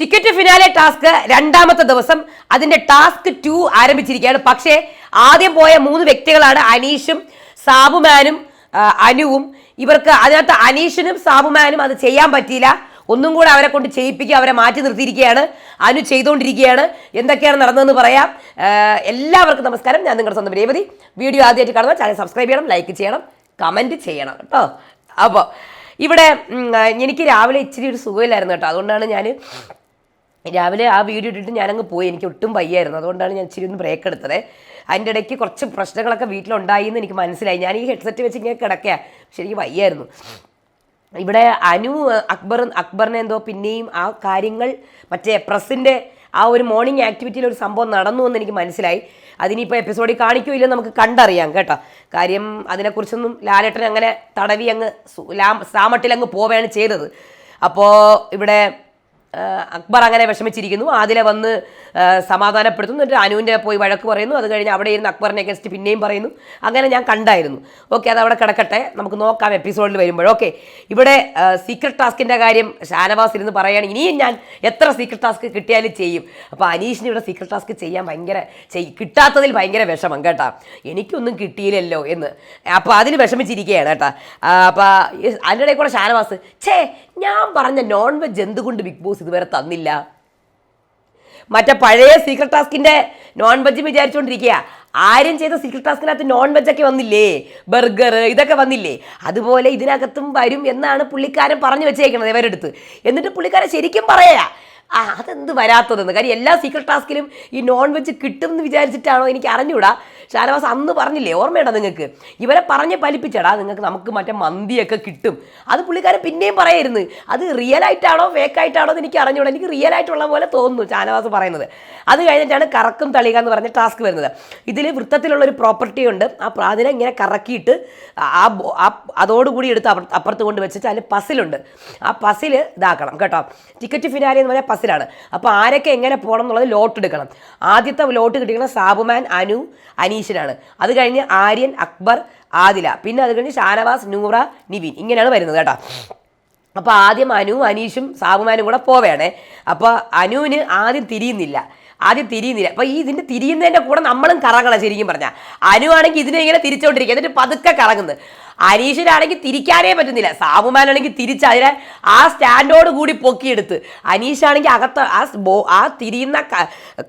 Ticket finale task രണ്ടാമത്തെ ദിവസം. അതിന്റെ ടാസ്ക് ടു ആരംഭിച്ചിരിക്കുകയാണ്. പക്ഷേ ആദ്യം പോയ മൂന്ന് വ്യക്തികളാണ് അനീഷും സാബുമാനും അനുവും. ഇവർക്ക് അതിനകത്ത് അനീഷിനും സാബുമാനും അത് ചെയ്യാൻ പറ്റിയില്ല. ഒന്നും കൂടെ അവരെ കൊണ്ട് ചെയ്യിപ്പിക്കുക അവരെ മാറ്റി നിർത്തിയിരിക്കുകയാണ്. അനു ചെയ്തുകൊണ്ടിരിക്കുകയാണ്. എന്തൊക്കെയാണ് നടന്നതെന്ന് പറയാം. എല്ലാവർക്കും നമസ്കാരം. ഞാൻ നിങ്ങളുടെ സ്വന്തം രേവതി. വീഡിയോ ആദ്യമായിട്ട് കാണുക ചാനൽ സബ്സ്ക്രൈബ് ചെയ്യണം ലൈക്ക് ചെയ്യണം കമന്റ് ചെയ്യണം കേട്ടോ. അപ്പോൾ ഇവിടെ എനിക്ക് രാവിലെ ഇച്ചിരി ഒരു സുഖമില്ലായിരുന്നു കേട്ടോ. അതുകൊണ്ടാണ് ഞാൻ രാവിലെ ആ വീഡിയോ ഇട്ടിട്ട് ഞാനങ്ങ് പോയി. എനിക്ക് ഒട്ടും വയ്യായിരുന്നു. അതുകൊണ്ടാണ് ഞാൻ ഇച്ചിരി ഒന്ന് ബ്രേക്ക് എടുത്തത്. അതിന്റെ ഇടയ്ക്ക് കുറച്ച് പ്രശ്നങ്ങളൊക്കെ വീട്ടിലുണ്ടായി എന്ന് എനിക്ക് മനസ്സിലായി. ഞാൻ ഈ ഹെഡ്സെറ്റ് വെച്ച് ഇങ്ങനെ കിടക്കുക പക്ഷെ എനിക്ക് വയ്യായിരുന്നു. ഇവിടെ അനു അക്ബർ അക്ബറിനെ എന്തോ പിന്നെയും ആ കാര്യങ്ങൾ മറ്റേ പ്രസിന്റെ ആ ഒരു മോർണിംഗ് ആക്ടിവിറ്റിയിൽ ഒരു സംഭവം നടന്നു എന്ന് എനിക്ക് മനസ്സിലായി. അതിനിപ്പോൾ എപ്പിസോഡിൽ കാണിക്കുമില്ല നമുക്ക് കണ്ടറിയാം കേട്ടോ. കാര്യം അതിനെക്കുറിച്ചൊന്നും ലാലേട്ടൻ അങ്ങനെ തടവി അങ്ങ് സാമട്ടിൽ അങ്ങ് പോവുകയാണ് ചെയ്തത്. അപ്പോൾ ഇവിടെ അക്ബർ അങ്ങനെ വിഷമിച്ചിരിക്കുന്നു. ആദിലെ വന്ന് സമാധാനപ്പെടുത്തുന്നു. എന്നിട്ട് അനുവിന്റെ പോയി വഴക്ക് പറയുന്നു. അത് കഴിഞ്ഞ് അവിടെ ഇരുന്ന് അക്ബറിനെ അഗൻസ്റ്റ് പിന്നെയും പറയുന്നു. അങ്ങനെ ഞാൻ കണ്ടായിരുന്നു. ഓക്കെ അത് അവിടെ കിടക്കട്ടെ. നമുക്ക് നോക്കാം എപ്പിസോഡിൽ വരുമ്പോൾ. ഓക്കെ ഇവിടെ സീക്രട്ട് ടാസ്കിന്റെ കാര്യം ഷാനവാസ് ഇരുന്ന് പറയുകയാണ്. ഇനിയും ഞാൻ എത്ര സീക്രട്ട് ടാസ്ക് കിട്ടിയാലും ചെയ്യും. അപ്പോൾ അനീഷിന് ഇവിടെ സീക്രട്ട് ടാസ്ക് ചെയ്യാൻ ഭയങ്കര കിട്ടാത്തതിൽ ഭയങ്കര വിഷമം കേട്ടാ. എനിക്കൊന്നും കിട്ടിയില്ലല്ലോ എന്ന്. അപ്പോൾ അതിന് വിഷമിച്ചിരിക്കുകയാണ് കേട്ടാ. അപ്പോൾ അതിന്റെ കൂടെ ഷാനവാസ് ഛേ ഞാൻ പറഞ്ഞ നോൺ വെജ് എന്തുകൊണ്ട് ബിഗ് ബോസ് ഇതുവരെ തന്നില്ല? മറ്റേ പഴയ സീക്രട്ട് ടാസ്കിന്റെ നോൺ വെജ് വിചാരിച്ചുകൊണ്ടിരിക്കുക ആരും ചെയ്ത സീക്രട്ട് ടാസ്കിനകത്ത് നോൺ വെജൊക്കെ വന്നില്ലേ? ബർഗർ ഇതൊക്കെ വന്നില്ലേ? അതുപോലെ ഇതിനകത്തും വരും എന്നാണ് പുള്ളിക്കാരൻ പറഞ്ഞു വെച്ചേക്കുന്നത് ഇവരെടുത്ത് എന്നിട്ട് പുള്ളിക്കാരൻ ശരിക്കും പറയാ ആ അതെന്ത് വരാത്തതെന്ന്? കാര്യം എല്ലാ സീക്രട്ട് ടാസ്കിലും ഈ നോൺ വെജ് കിട്ടും എന്ന് വിചാരിച്ചിട്ടാണോ എനിക്ക് അറിഞ്ഞൂടാ? ഷാനവാസ് അന്ന് പറഞ്ഞില്ലേ ഓർമ്മയുണ്ടോ നിങ്ങൾക്ക്? ഇവരെ പറഞ്ഞ് പലിപ്പിച്ചടാ നിങ്ങൾക്ക് നമുക്ക് മറ്റേ മന്തിയൊക്കെ കിട്ടും. അത് പുള്ളിക്കാരൻ പിന്നെയും പറയായിരുന്നു അത് റിയൽ ആയിട്ടാണോ ഫേക്ക് ആയിട്ടാണോ എന്ന് എനിക്ക് അറിഞ്ഞൂടാ. എനിക്ക് റിയൽ ആയിട്ടുള്ള പോലെ തോന്നുന്നു ഷാനവാസ് പറയുന്നത്. അത് കഴിഞ്ഞിട്ടാണ് കറക്കും തളിക എന്ന് പറഞ്ഞ ടാസ്ക് വരുന്നത്. ഇതിൽ വൃത്തത്തിലുള്ള ഒരു പ്രോപ്പർട്ടി ഉണ്ട്. ആ പ്രാതിനെ ഇങ്ങനെ കറക്കിയിട്ട് ആ അതോടുകൂടി എടുത്ത് അപ്പുറത്ത് കൊണ്ട് വെച്ചിട്ട് അതിൽ പസിലുണ്ട് ആ പസിൽ ഇതാക്കണം കേട്ടോ. ടിക്കറ്റ് ഫിനാലി എന്ന് പറഞ്ഞാൽ പസിലാണ് അപ്പോൾ ആരൊക്കെ എങ്ങനെ പോകണം എന്നുള്ളത് ലോട്ട് എടുക്കണം. ആദ്യത്തെ ലോട്ട് കിട്ടിയിരിക്കുന്ന സാബുമാൻ അനു അനീഷിനാണ്. അത് കഴിഞ്ഞ് ആര്യൻ അക്ബർ ആദില. പിന്നെ അത് കഴിഞ്ഞ് ഷാനവാസ് നൂറ നിവിൻ. ഇങ്ങനെയാണ് വരുന്നത് കേട്ടോ. അപ്പോൾ ആദ്യം അനു അനീഷും സാബുമാനും കൂടെ പോവേണേ. അപ്പോൾ അനുവിന് ആദ്യം തിരിയുന്നില്ല. ആദ്യം തിരിയുന്നില്ല. അപ്പോൾ ഈ ഇതിന്റെ തിരിയുന്നതിന്റെ കൂടെ നമ്മളും കറങ്ങണം ശരിക്കും പറഞ്ഞാൽ അനുവാണെങ്കിൽ ഇതിനെ ഇങ്ങനെ തിരിച്ചുകൊണ്ടിരിക്കുക എന്നിട്ട് പതുക്കെ കറങ്ങുന്നത്. അനീഷിനാണെങ്കിൽ തിരിക്കാനേ പറ്റുന്നില്ല. സാബുമാനാണെങ്കിൽ തിരിച്ച് അതിനെ ആ സ്റ്റാൻഡോട് കൂടി പൊക്കിയെടുത്ത്. അനീഷാണെങ്കിൽ അകത്ത് ആ ബോ ആ തിരിയുന്ന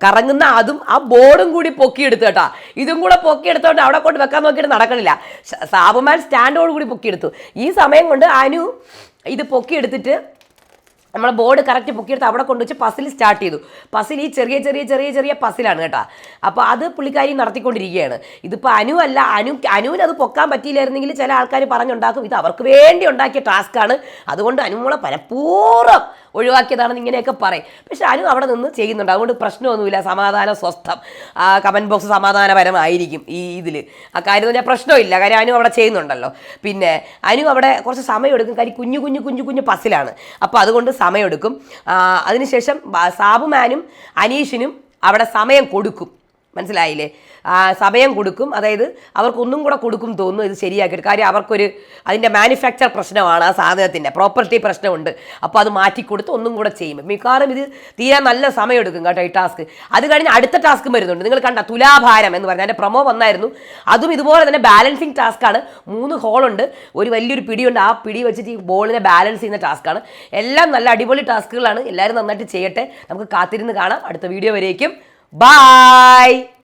കറങ്ങുന്ന അതും ആ ബോർഡും കൂടി പൊക്കിയെടുത്ത് കേട്ടോ. ഇതും കൂടെ പൊക്കിയെടുത്തോണ്ട് അവിടെ കൊണ്ട് വെക്കാൻ നോക്കിയിട്ട് നടക്കണില്ല. സാബുമാൻ സ്റ്റാൻഡോട് കൂടി പൊക്കിയെടുത്തു. ഈ സമയം കൊണ്ട് അനു ഇത് പൊക്കിയെടുത്തിട്ട് നമ്മളെ ബോർഡ് കറക്റ്റ് പൊക്കിയെടുത്ത് അവിടെ കൊണ്ടുവച്ച് പസിൽ സ്റ്റാർട്ട് ചെയ്തു. പസിൽ ഈ ചെറിയ ചെറിയ ചെറിയ ചെറിയ പസിലാണ് കേട്ടോ. അപ്പോൾ അത് പുള്ളിക്കാരി നടത്തിക്കൊണ്ടിരിക്കുകയാണ്. ഇതിപ്പോൾ അനു അല്ല അനു അനുവിന് അത് പൊക്കാൻ പറ്റിയില്ലായിരുന്നെങ്കിൽ ചില ആൾക്കാർ പറഞ്ഞുണ്ടാക്കും. ഇത് അവർക്ക് വേണ്ടി ഉണ്ടാക്കിയ ടാസ്ക്കാണ് അതുകൊണ്ട് അനുമോളെ പലപ്പോഴും ഒഴിവാക്കിയതാണെന്ന് ഇങ്ങനെയൊക്കെ പറയും. പക്ഷെ അനു അവിടെ നിന്ന് ചെയ്യുന്നുണ്ട്. അതുകൊണ്ട് പ്രശ്നമൊന്നുമില്ല. സമാധാനം സ്വസ്ഥം. ആ കമന്റ് ബോക്സ് സമാധാനപരമായിരിക്കും ഈ ഇതിൽ ആ കാര്യം പറഞ്ഞാൽ പ്രശ്നമില്ല. കാര്യം അനു അവിടെ ചെയ്യുന്നുണ്ടല്ലോ. പിന്നെ അനു അവിടെ കുറച്ച് സമയം എടുക്കും കാര്യം കുഞ്ഞു കുഞ്ഞു കുഞ്ഞു കുഞ്ഞു പസിലാണ്. അപ്പോൾ അതുകൊണ്ട് സമയമെടുക്കും. അതിനുശേഷം സാബുമാനും അനീഷിനും അവിടെ സമയം കൊടുക്കും. മനസ്സിലായില്ലേ? സമയം കൊടുക്കും. അതായത് അവർക്കൊന്നും കൂടെ കൊടുക്കും തോന്നുന്നു. ഇത് ശരിയാക്കിയിട്ട് കാര്യം അവർക്കൊരു അതിന്റെ മാനുഫാക്ചർ പ്രശ്നമാണ് ആ സാധനത്തിന്റെ. പ്രോപ്പർട്ടി പ്രശ്നമുണ്ട്. അപ്പോൾ അത് മാറ്റിക്കൊടുത്ത് ഒന്നും കൂടെ ചെയ്യും. മിക്കവാറും ഇത് തീരാൻ നല്ല സമയം എടുക്കും കേട്ടോ ഈ ടാസ്ക് അത് കഴിഞ്ഞ് അടുത്ത ടാസ്ക് വരുന്നുണ്ട്. നിങ്ങൾ കണ്ട തുലാഭാരം എന്ന് പറഞ്ഞാൽ അതിന്റെ പ്രൊമോ വന്നായിരുന്നു. അതും ഇതുപോലെ തന്നെ ബാലൻസിങ് ടാസ്ക്കാണ് മൂന്ന് ഹോളുണ്ട് ഒരു വലിയൊരു പിടിയുണ്ട്. ആ പിടി വെച്ചിട്ട് ഈ ബോളിനെ ബാലൻസ് ചെയ്യുന്ന ടാസ്ക്കാണ് എല്ലാം നല്ല അടിപൊളി ടാസ്കുകളാണ് എല്ലാവരും നന്നായിട്ട് ചെയ്യട്ടെ. നമുക്ക് കാത്തിരുന്ന് കാണാം. അടുത്ത വീഡിയോ വരേക്കും. Bye.